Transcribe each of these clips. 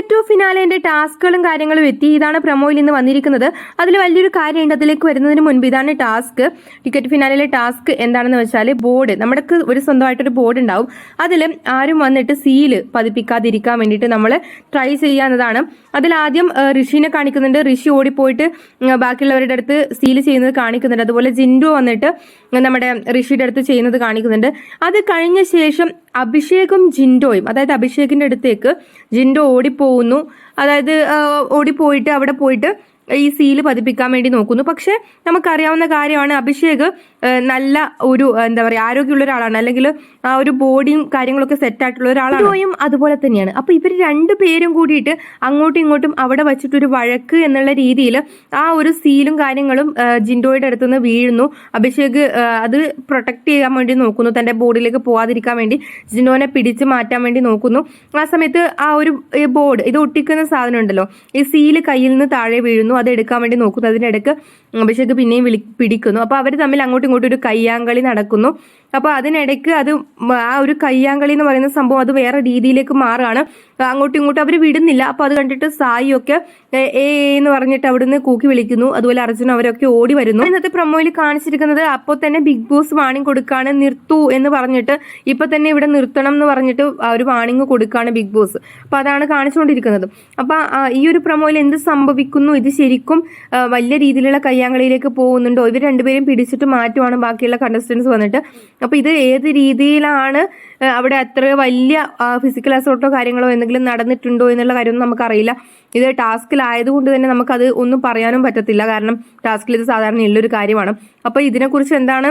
To ഫിനാലേന്റെ ടാസ്കുകളും കാര്യങ്ങളും എത്തി. ഇതാണ് പ്രൊമോയിൽ ഇന്ന് വന്നിരിക്കുന്നത്. അതിൽ വലിയൊരു കാര്യമുണ്ട്. അതിലേക്ക് വരുന്നതിന് മുൻപ് ഇതാണ് ടാസ്ക്. ടിക്കറ്റ് ഫിനാലിലെ ടാസ്ക് എന്താണെന്ന് വെച്ചാൽ ബോർഡ്. നമ്മുടെ ഒരു സ്വന്തമായിട്ടൊരു ബോർഡ് ഉണ്ടാവും. അതിൽ ആരും വന്നിട്ട് സീൽ പതിപ്പിക്കാതിരിക്കാൻ വേണ്ടിയിട്ട് നമ്മൾ ട്രൈ ചെയ്യാവുന്നതാണ് അതിൽ ആദ്യം ഋഷിനെ കാണിക്കുന്നുണ്ട്. ഋഷി ഓടിപ്പോയിട്ട് ബാക്കിയുള്ളവരുടെ അടുത്ത് സീൽ ചെയ്യുന്നത് കാണിക്കുന്നുണ്ട്. അതുപോലെ ജിൻഡു വന്നിട്ട് നമ്മുടെ ഋഷിയുടെ അടുത്ത് ചെയ്യുന്നത് കാണിക്കുന്നുണ്ട്. അത് കഴിഞ്ഞ ശേഷം അഭിഷേകും ജിൻഡോയും അതായത് അഭിഷേകിന്റെ അടുത്തേക്ക് ജിൻഡോ ഓടിപ്പോകുന്നു അതായത് ഓടി ഓടിപ്പോയിട്ട് അവിടെ പോയിട്ട് ഈ സീൽ പതിപ്പിക്കാൻ വേണ്ടി നോക്കുന്നു. പക്ഷെ നമുക്കറിയാവുന്ന കാര്യമാണ് അഭിഷേക് നല്ല ഒരു എന്താ പറയുക ആരോഗ്യമുള്ള ഒരാളാണ്. അല്ലെങ്കിൽ ആ ഒരു ബോഡിയും കാര്യങ്ങളൊക്കെ സെറ്റായിട്ടുള്ള ഒരാളാണ്. ജിൻഡോയും അതുപോലെ തന്നെയാണ്. അപ്പൊ ഇവർ രണ്ടുപേരും കൂടിയിട്ട് അങ്ങോട്ടും ഇങ്ങോട്ടും അവിടെ വച്ചിട്ടൊരു വഴക്ക് എന്നുള്ള രീതിയിൽ ആ ഒരു സീലും കാര്യങ്ങളും ജിൻഡോയുടെ ജിൻഡോയുടെ അടുത്തുനിന്ന് വീഴുന്നു. അഭിഷേക് അത് പ്രൊട്ടക്ട് ചെയ്യാൻ വേണ്ടി നോക്കുന്നു. തന്റെ ബോഡിയിലേക്ക് പോകാതിരിക്കാൻ വേണ്ടി ജിൻഡോനെ പിടിച്ച് മാറ്റാൻ വേണ്ടി നോക്കുന്നു. ആ സമയത്ത് ആ ഒരു ബോർഡ് ഇത് ഒട്ടിക്കുന്ന സാധനം ഉണ്ടല്ലോ ഈ സീൽ കയ്യിൽ നിന്ന് താഴെ വീഴുന്നു. അത് എടുക്കാൻ വേണ്ടി നോക്കുന്നു. അതിനിടയ്ക്ക് അഭിഷേക് പിന്നെയും വിളി പിടിക്കുന്നു. അപ്പോൾ അവർ തമ്മിൽ അങ്ങോട്ടും ഇങ്ങോട്ടും ഒരു കയ്യാങ്കളി നടക്കുന്നു. അപ്പൊ അതിനിടയ്ക്ക് അത് ആ ഒരു കയ്യാങ്കളി എന്ന് പറയുന്ന സംഭവം അത് വേറെ രീതിയിലേക്ക് മാറുകയാണ്. അങ്ങോട്ടും ഇങ്ങോട്ടും അവർ വിടുന്നില്ല. അപ്പോൾ അത് കണ്ടിട്ട് സായി ഒക്കെ ഏ എന്ന് പറഞ്ഞിട്ട് അവിടുന്ന് കൂക്കി വിളിക്കുന്നു. അതുപോലെ അർജുൻ അവരൊക്കെ ഓടി വരുന്നു. ഇന്നത്തെ പ്രൊമോയിൽ കാണിച്ചിരിക്കുന്നത് അപ്പോൾ തന്നെ ബിഗ് ബോസ് വാണിംഗ് കൊടുക്കാണ് നിർത്തു എന്ന് പറഞ്ഞിട്ട് ഇപ്പൊ തന്നെ ഇവിടെ നിർത്തണം എന്ന് പറഞ്ഞിട്ട് ആ ഒരു വാണിംഗ് കൊടുക്കാണ് ബിഗ് ബോസ്. അപ്പോൾ അതാണ് കാണിച്ചുകൊണ്ടിരിക്കുന്നത്. അപ്പോൾ ഈ ഒരു പ്രൊമോയിൽ എന്ത് സംഭവിക്കുന്നു? ഇത് ശരിക്കും വലിയ രീതിയിലുള്ള കയ്യാങ്കളിയിലേക്ക് പോകുന്നുണ്ടോ? ഇവർ രണ്ടുപേരും പിടിച്ചിട്ട് മാറ്റുവാണ് ബാക്കിയുള്ള കണ്ടസ്റ്റൻസ് വന്നിട്ട്. അപ്പോൾ ഇത് ഏത് രീതിയിലാണ് അവിടെ അത്ര വലിയ ഫിസിക്കൽ അസോർട്ടോ കാര്യങ്ങളോ എന്തെങ്കിലും നടന്നിട്ടുണ്ടോ എന്നുള്ള കാര്യമൊന്നും നമുക്കറിയില്ല. ഇത് ടാസ്കിലായതുകൊണ്ട് തന്നെ നമുക്കത് ഒന്നും പറയാനും പറ്റത്തില്ല. കാരണം ടാസ്കിൽ ഇത് സാധാരണ ഉള്ളൊരു കാര്യമാണ്. അപ്പോൾ ഇതിനെക്കുറിച്ച് എന്താണ്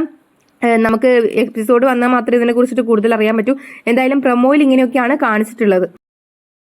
നമുക്ക് എപ്പിസോഡ് വന്നാൽ മാത്രമേ ഇതിനെക്കുറിച്ചിട്ട് കൂടുതൽ അറിയാൻ പറ്റൂ. എന്തായാലും പ്രൊമോയിൽ ഇങ്ങനെയൊക്കെയാണ് കാണിച്ചിട്ടുള്ളത്.